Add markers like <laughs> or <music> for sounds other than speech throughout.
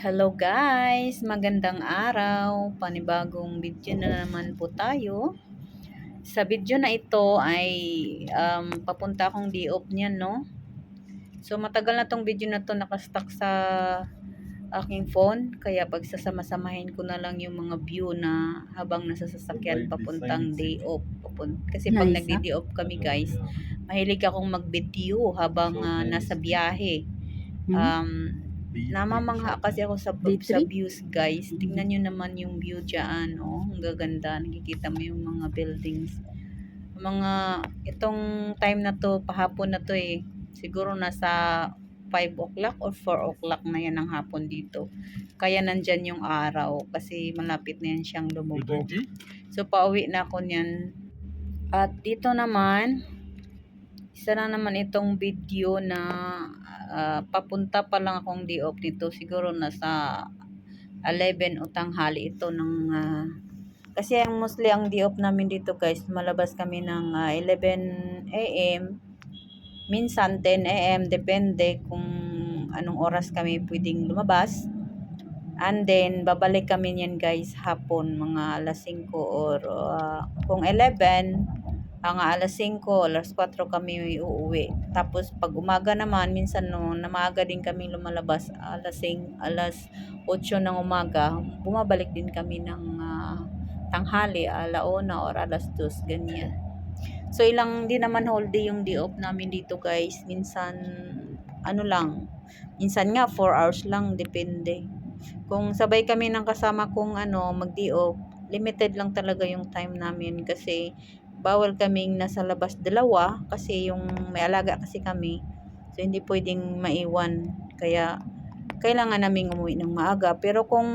Hello guys! Magandang araw! Panibagong video na naman po tayo. Sa video na ito ay um, papunta akong di-off niyan, no? So matagal na tong video na to nakastock sa aking phone. Kaya pag sasama-samahin ko na lang yung mga view na habang nasa sasakyan papuntang day off. Papun Kasi pag Nice, nagdi-day off kami guys, mahilig akong mag-video habang ah, nasa biyahe. Hmm? Um, Namamangha kasi ako sa, sa views guys. Tingnan nyo naman yung view dyan. Oh. Ang gaganda. Nakikita mo yung mga buildings. Mga, itong time na to, pahapon na to eh. Siguro nasa 5 o'clock or 4 o'clock na yan ng hapon dito. Kaya nandyan yung araw kasi malapit na yan siyang lumubog. So pauwi na ako niyan. At dito naman, isa na naman itong video na ah, papunta pa lang akong day off nito. Siguro nasa 11 o tanghali ito ng ah, kasi ang mostly ang day off namin dito guys, malabas kami ng ah, 11 a.m. Minsan 10 a.m. depende kung anong oras kami pwedeng lumabas. And then, babalik kami niyan guys hapon, mga alas 5 or ah, kung 11, ang alas 5, alas 4 kami uuwi. Tapos pag umaga naman, minsan no, na maaga din kami lumalabas, alas 5, alas 8 ng umaga, bumabalik din kami ng ah, tanghali, alauna or alas 2, ganyan. So ilang di naman whole day yung day off namin dito guys. Minsan ano lang, minsan nga 4 hours lang, depende. Kung sabay kami ng kasama kong ano, mag-day off, limited lang talaga yung time namin kasi bawal kaming nasa labas dalawa kasi yung may alaga kasi kami. So, hindi pwedeng maiwan. Kaya, kailangan naming umuwi ng maaga. Pero kung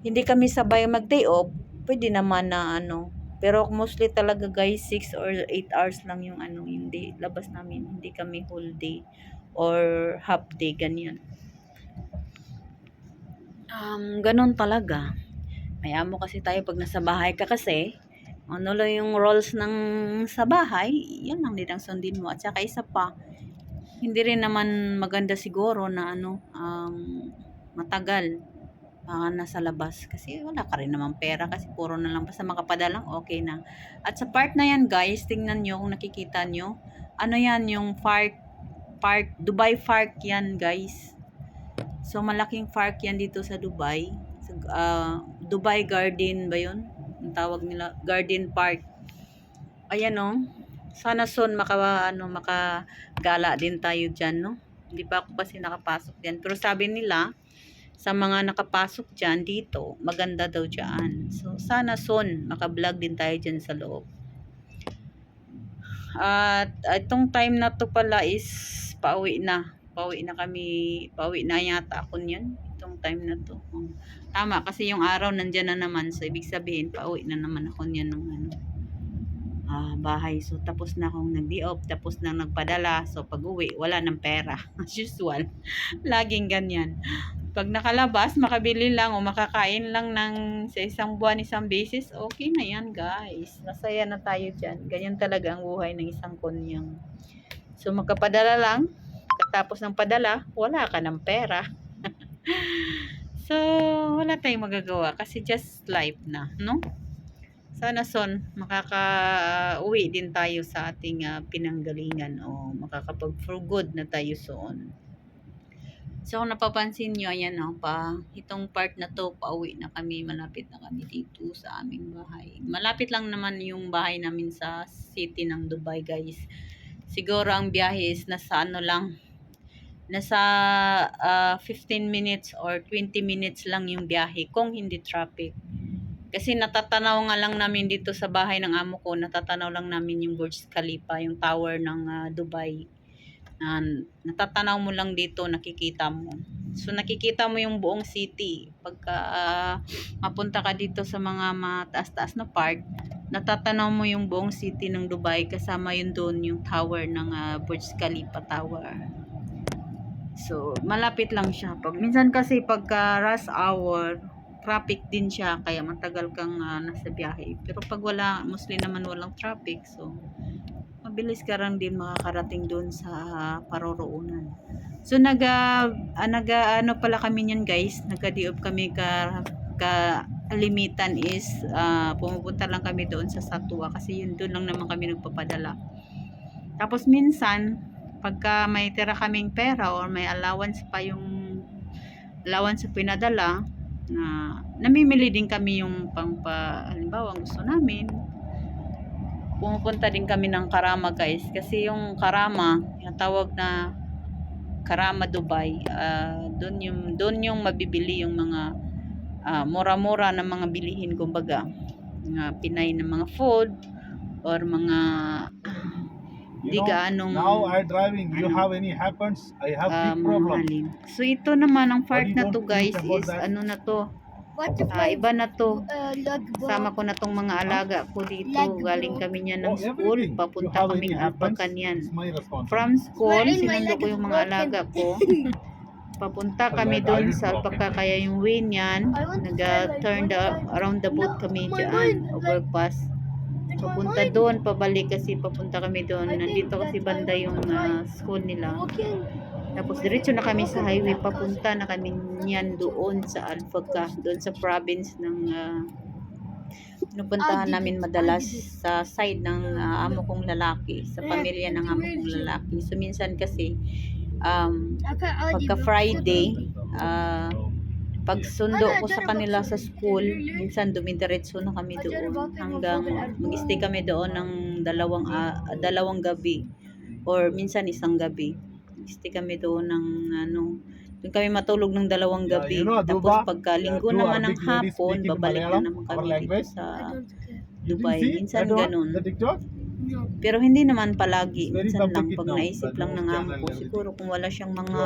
hindi kami sabay mag-day off, pwede naman na ano. Pero mostly talaga guys, 6 or 8 hours lang yung ano, yung day, labas namin. Hindi kami whole day or half day, ganyan. Um, ganun talaga. May amo kasi tayo pag nasa bahay ka kasi, ano lang yung roles ng sa bahay, yan lang din ang sundin mo. At saka isa pa, hindi rin naman maganda siguro na ano, um, matagal baka nasa labas. Kasi wala ka rin naman pera kasi puro na lang basta makapadalang okay na. At sa part na yan guys, tingnan nyo kung nakikita nyo. Ano yan yung park, park, Dubai Park yan guys. So malaking park yan dito sa Dubai. Sa, ah, Dubai Garden ba yun? Ang tawag nila, Garden Park. Ayan oh. Sana soon maka, ano, makagala din tayo dyan, no? Hindi pa ako kasi nakapasok dyan. Pero sabi nila, sa mga nakapasok dyan dito, maganda daw dyan. So, sana soon, makablog din tayo dyan sa loob. At itong time na to pala is pauwi na. Pauwi na kami, pauwi na yata ako niyan. Time na to. Oh. Tama, kasi yung araw nandyan na naman. So, ibig sabihin, pauwi na naman ako niyan ng ano, ah, bahay. So, tapos na akong nag-off, tapos na nagpadala. So, pag uwi, wala ng pera. <laughs> As usual. Laging ganyan. Pag nakalabas, makabili lang o makakain lang ng sa isang buwan, isang beses, okay na yan, guys. Masaya na tayo dyan. Ganyan talaga ang buhay ng isang kunyang. So, magkapadala lang. Tapos ng padala, wala ka ng pera. So, wala tayong magagawa kasi just life na, no? Sana son, makaka-uwi din tayo sa ating ah, pinanggalingan o makakapag for good na tayo soon. So, napapansin nyo, ayan o, pa, itong part na to, pauwi na kami, malapit na kami dito sa aming bahay. Malapit lang naman yung bahay namin sa city ng Dubai, guys. Siguro ang biyahe is nasa ano lang, nasa ah, 15 minutes or 20 minutes lang yung biyahe kung hindi traffic. Kasi natatanaw nga lang namin dito sa bahay ng amo ko, natatanaw lang namin yung Burj Khalifa, yung tower ng ah, Dubai. Ah, natatanaw mo lang dito, nakikita mo. So nakikita mo yung buong city. Pagka ah, mapunta ka dito sa mga mataas-taas na park, natatanaw mo yung buong city ng Dubai kasama yun doon yung tower ng ah, Burj Khalifa Tower. So, malapit lang siya. Pag minsan kasi pagka rush hour, traffic din siya kaya matagal kang ah, nasa biyahe. Pero pag wala, mostly naman walang traffic, so mabilis ka lang din makakarating doon sa paroroonan. So naga ah, naga ano pala kami niyan guys, nagka-diop kami ka ka limitan is ah, pumupunta lang kami doon sa Satua kasi yun doon lang naman kami nagpapadala. Tapos minsan pagka may tira kaming pera or may allowance pa yung allowance sa pinadala na namimili din kami yung pang pa, halimbawa gusto namin pumupunta din kami ng Karama guys. Kasi yung Karama yung tawag na Karama Dubai ah doon yung doon yung mabibili yung mga ah, mura-mura na mga bilihin kumbaga mga Pinay na mga food or mga di know, gaanong now I driving. You ano, have any happens? I have ah, big problem. mamahalin. So ito naman ang part na to guys is that? ano na to What if ah, I iba na to uh? Sama ko na tong mga alaga ko dito. Galing kami niya ng Oh, school. Papunta kaming alpakan yan. From school, sinundo ko yung mga alaga ko. <laughs> Papunta kami doon sa alpaka. Kaya yung way niyan, nag-turn the, around the boat kami dyan. Overpass. Papunta doon, pabalik kasi papunta kami doon. Nandito kasi banda yung ah, school nila. Tapos diretso na kami sa highway, papunta na kami niyan doon sa Alphaca, doon sa province ng uh, pinupuntahan namin madalas sa side ng ah, amo kong lalaki, sa pamilya ng amo kong lalaki. So minsan kasi um, pagka Friday, ah, pag sundo ko sa kanila sa school, minsan dumidiretso na kami doon hanggang mag-stay kami doon ng dalawang ah, dalawang gabi or minsan isang gabi. Stay kami doon ng ano, doon kami matulog ng dalawang gabi. Tapos pagka linggo uh, naman ng hapon, babalik na naman kami dito sa Dubai. Minsan ganun. Pero hindi naman palagi. Minsan lang pag naisip but lang ng amo ko, siguro kung wala siyang mga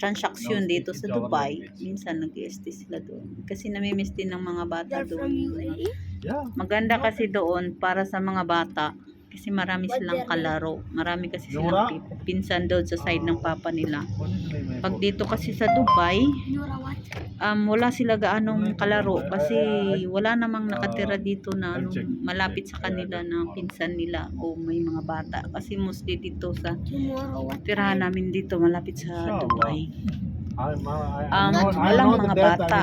transaction Now dito sa Dubai, minsan nag-ST sila doon. Kasi namimiss din ng mga bata doon. Yeah. Maganda kasi doon para sa mga bata. Kasi marami silang they're- kalaro. Marami kasi silang pi- pinsan doon sa side ng papa nila. Pag dito kasi sa Dubai, um, wala sila gaanong kalaro kasi wala namang nakatira dito na ano, malapit sa kanila na pinsan nila o may mga bata. Kasi mostly dito sa tirahan namin dito malapit sa. Dubai. Uh, Um, walang mga bata.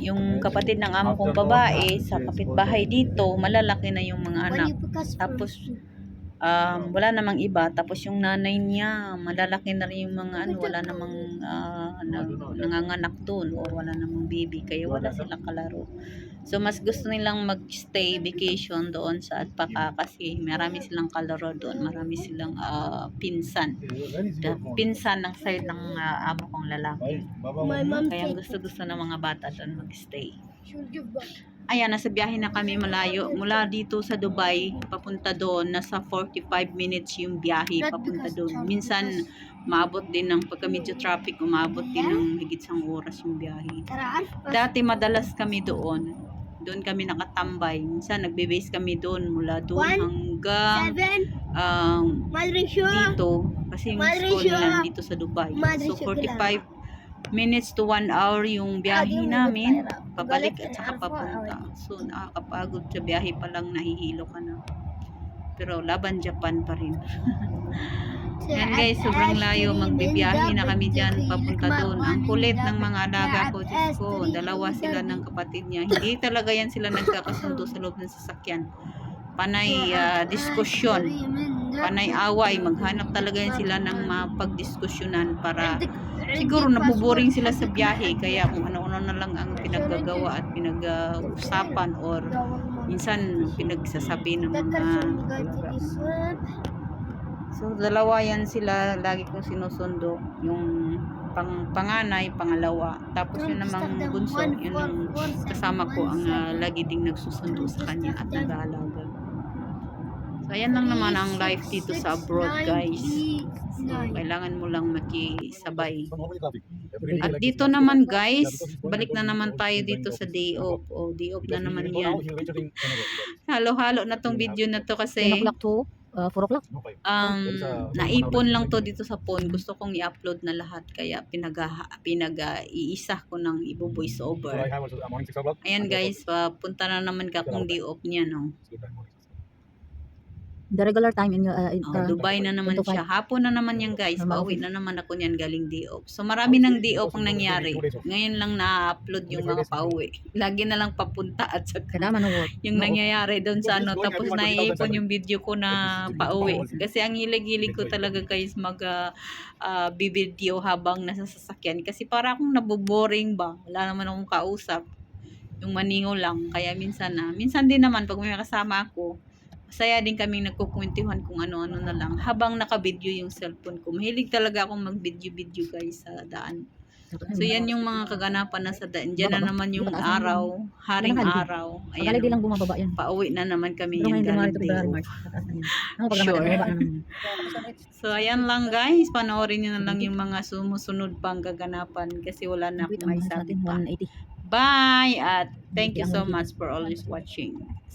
Yung kapatid ng amo kong babae sa kapitbahay dito, malalaki na yung mga anak. Tapos, um, wala namang iba. Tapos yung nanay niya, malalaki na rin yung mga ano, wala namang ah, nag, nanganganak doon o wala namang baby. Kaya wala silang kalaro. So, mas gusto nilang mag-stay vacation doon sa Alpaca kasi marami silang kalaro doon. Marami silang ah, pinsan. Phone? pinsan ng side ng ah, amo kong lalaki. Kaya said gusto-gusto ng mga bata doon mag-stay. Ayan, nasa biyahe na kami malayo. Mula dito sa Dubai, papunta doon, nasa 45 minutes yung biyahe papunta doon. Minsan, maabot din ng pagka medyo traffic, umabot din ng higit sang oras yung biyahe. Tara, Dati madalas kami doon. Doon kami nakatambay. Minsan, nagbe-base kami doon mula doon hanggang um, dito. Kasi yung school nila dito sa Dubai. So, Shua 45 minutes to 1 hour yung biyahe namin. Pabalik at saka papunta. So, nakakapagod sa biyahe pa lang nahihilo ka na. Pero laban Japan pa rin. <laughs> Yan guys, sobrang layo. Magbibiyahe na kami dyan papunta doon. Ang kulit ng mga alaga ko. Diyos ko, dalawa sila ng kapatid niya. Hindi talaga yan sila nagkakasundo sa loob ng sasakyan. Panay ah, diskusyon. Panay away. Maghanap talaga yan sila ng mapagdiskusyonan para siguro nabuboring sila sa biyahe. Kaya kung ano-ano na lang ang pinaggagawa at pinag-usapan or minsan pinagsasabi ng mga So, dalawa yan sila lagi kong sinusundo. Yung pang, panganay, pangalawa. Tapos yun namang bunso, yun ang kasama ko ang ah, lagi ding nagsusundo sa kanya at nag-aalaga. So, ayan lang naman ang life dito sa abroad, guys. So, kailangan mo lang makisabay. At dito naman, guys, balik na naman tayo dito sa day off. O, day off na naman yan. Halo-halo na tong video na to 10 kasi uh, 4 o'clock. um, naipon lang to dito sa phone. Gusto kong i-upload na lahat. Kaya pinag, pinag iisa ko ng ibo-voice over. Ayan guys, uh, punta na naman ka kung di off niya, no? The regular time in, uh, in Oh, uh, Dubai na naman 10 to siya. Hapon na naman yan guys. Pauwi na naman ako niyan galing off. So marami ng day off ang nangyari. Ngayon lang na-upload yung mga pauwi. <laughs> Lagi na lang papunta at sa Kailangan ng work. yung nangyayari doon sa ano. Tapos naiipon yung video ko na pauwi. Kasi ang hilig-hilig ko talaga guys mag uh, uh, bibideo habang nasa sasakyan. Kasi para akong naboboring ba. Wala naman akong kausap. Yung maningo lang. Kaya minsan na. Minsan din naman pag may kasama ako. Masaya din kaming nagkukwentuhan kung ano-ano na lang. Habang nakabideo yung cellphone ko. Mahilig talaga akong mag-video-video guys sa daan. So yan yung mga kaganapan na sa daan. Diyan na naman yung araw. Haring araw. Pag di lang Ayan. bumababa yan. Pauwi na naman kami yan galing pag Sure. <laughs> So, ayan lang guys. Panoorin nyo na lang yung mga sumusunod pang kaganapan kasi wala na akong may sabi pa. 180. Bye! At thank you so much for always watching.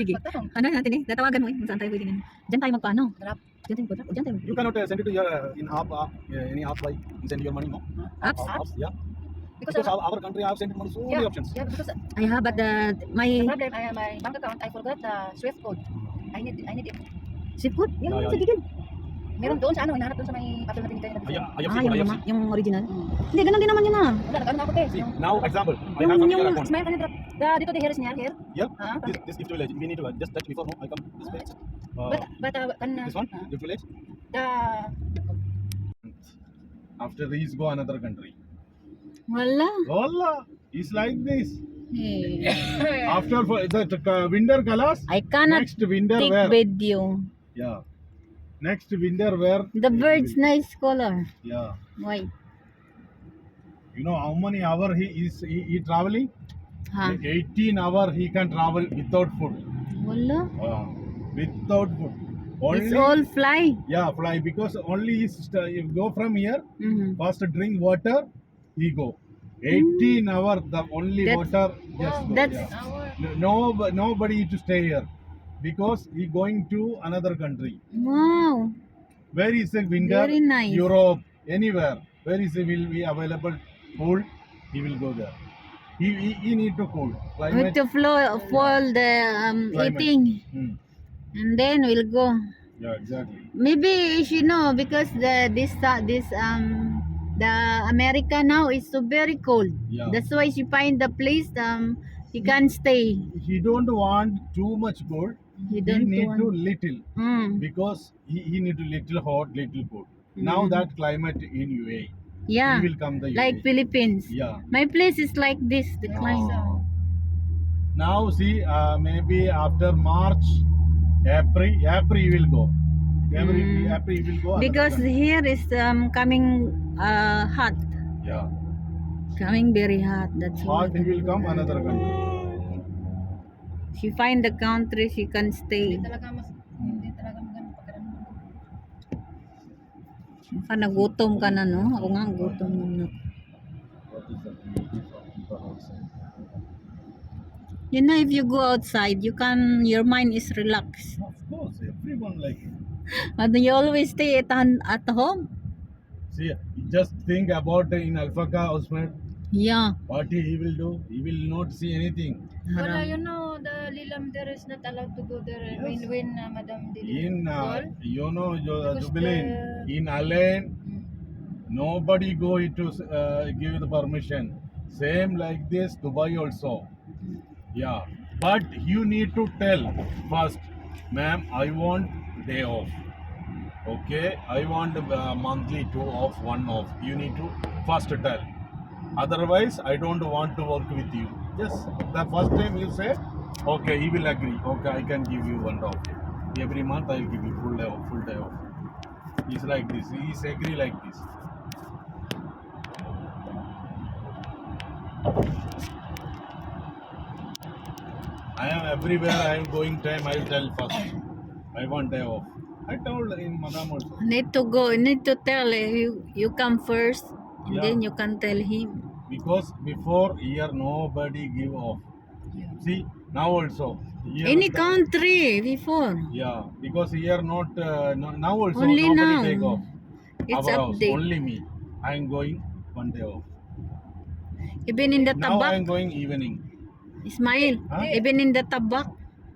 Sige. Ano natin eh, tatawagan mo eh, kung saan tayo pwede ganyan. Diyan tayo magpaano. Drop. Diyan tayo magpa-drop. Diyan tayo. You cannot uh, send it to your uh, in app, uh, uh, any app by you send your money, no? Apps? Apps, yeah. Because, Because our, our country have sent money so Yeah. many options. yeah, because I have but the, my the problem, I, my bank account, I forgot the Swift code. I need, I need it. zip code. Yan Yeah, yeah, yeah. sa gigil. Meron doon sa ano, hinahanap doon sa may papel na binigay na. I have Ah, yung, yung original. Hindi, ganun din naman yun ah. Wala, nag-ano na ako, te. Now example, I Yung- have some account. Smile ka na drop. The, dito, the hair is near here. Yeah, Ah, this, this gift village, we need to uh, just touch before, no? I come this way. Uh, but, but, uh, kan, this one, ah, gift village. the, After these, go another country. Wala. Wallah, it's like this. Hey. <laughs> After for the uh, winter colors, I cannot next winter take wear. video. Yeah. Next winter wear. The bird's nice color. Yeah. White. You know how many hour he is he, he traveling? Ha? 18 hour he can travel without food. Wala. Uh, without food. Only It's all fly. yeah fly because only is st- if go from here Mhm. first drink water he go. 18 hour the only That's- water just go. That's yeah. No nobody to stay here because he going to another country. wow. Where is the winter? Very nice. Europe, anywhere. Where is the will be available cold? He will go there. He, he, he need to cool. Climate. the flow, fall the um, Climate. eating, Hmm. and then we'll go. Yeah, exactly. Maybe she know because the this uh, this um the America now is so very cold. Yeah. That's why she find the place um he can stay. he don't want too much cold. He He don't need want. to little Mm. because he, he need to little hot, little cold. Now Mm. that climate in UAE, Yeah, he will come the UAE. like Philippines. yeah. My place is like this. The climate. Oh. Now see, uh, maybe after March, April, April he will go. Every Mm. April he will go. Because country. here is um coming uh hot, yeah. coming very hot. That's why. Hot he will come another country. She find the country she can stay. Ka nagutom ka na no? Ako nga gutom na. What is the beauty from the outside? You know, if you go outside, you can, your mind is relaxed. Of course, everyone like it. But <laughs> you always stay at, at home. See, just think about in Alfaka Osman, Yeah. what he will do. He will not see anything. Wala, Haram. you know, Lilam there is not allowed to go there Yes. when, when uh, Madam In, uh, call. you know, Because Jubilee, the- in Alain, Mm. nobody go to uh, give the permission. Same like this, Dubai also. Yeah, but you need to tell first, ma'am, I want day off. Okay, I want uh, monthly two off, one off. You need to first tell. Otherwise, I don't want to work with you. Yes, the first time you say, okay, he will agree. Okay, I can give you one off. Every month I will give you full day off, full day off. He's like this. He's agree like this. I am everywhere. I am going time. I will tell first. I want day off. I told in Madam also. Need to go, need to tell you, you come first and Yeah. then you can tell him. Because before here nobody give off. Yeah. See now also. Here Any the- country before. Yeah, because here not uh, no, now also Only nobody now. take off. It's Our house, update. only me. I am going one day off. Even in the Now I am tabak, going evening. Ismail, Huh? even in the tabak.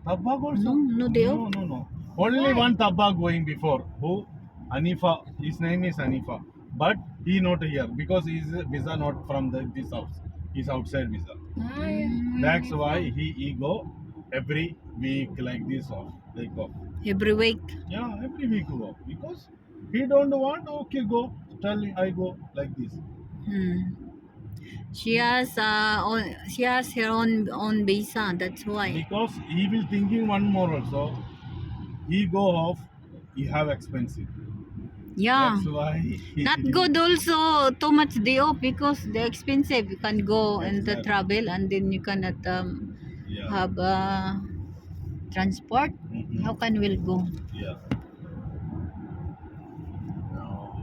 Tabak also? No, no day no, off. no, no. Only one tabak going before. Who? Anifa. His name is Anifa. But he not here because his visa not from the, this house. He's outside visa. Ah, yeah. That's why he, he go every week like this off. Take off. Every week. Yeah, every week go. Because he don't want, okay, go. Tell him I go like this. Hmm. She has uh, own, she has her own own visa. That's why. Because he will thinking one more also. He go off, he have expensive. Yeah. That's why <laughs> Not good also too much off because they're expensive. You can go and the travel and then you cannot um, Yeah. have uh, transport. Mhm. How can we go? Yeah. No.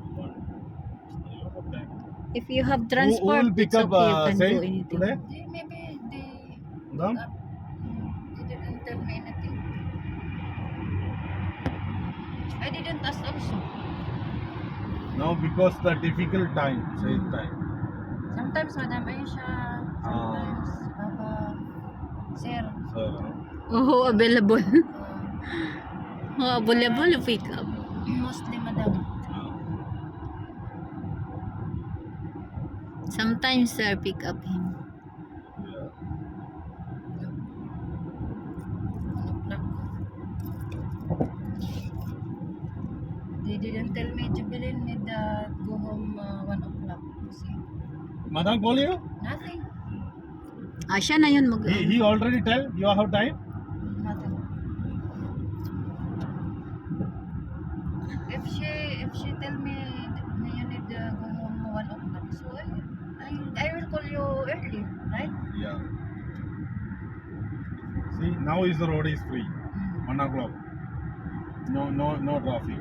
If you have Who, who transport, will pick it's up okay. uh, you can say do anything. today? They, maybe they, Madam? they didn't tell me anything. I didn't ask also. No, because the difficult time, same time. Sometimes Madam Aisha, sometimes Baba, Sir, So, Oh, available. <laughs> uh, oh, available pick up. mostly Madam. uh, Sometimes sir pick up him. They didn't tell me Jubilin need uh, go home uh, one o'clock. Kasi Madam call you? nothing. Ah, siya na yun mag... He, he already tell you have time? Nothing. If she if she tell me that you need to go home one o'clock, so I, I I will call you early, right? Yeah. See, now is the road is free. One o'clock. No, no, no traffic.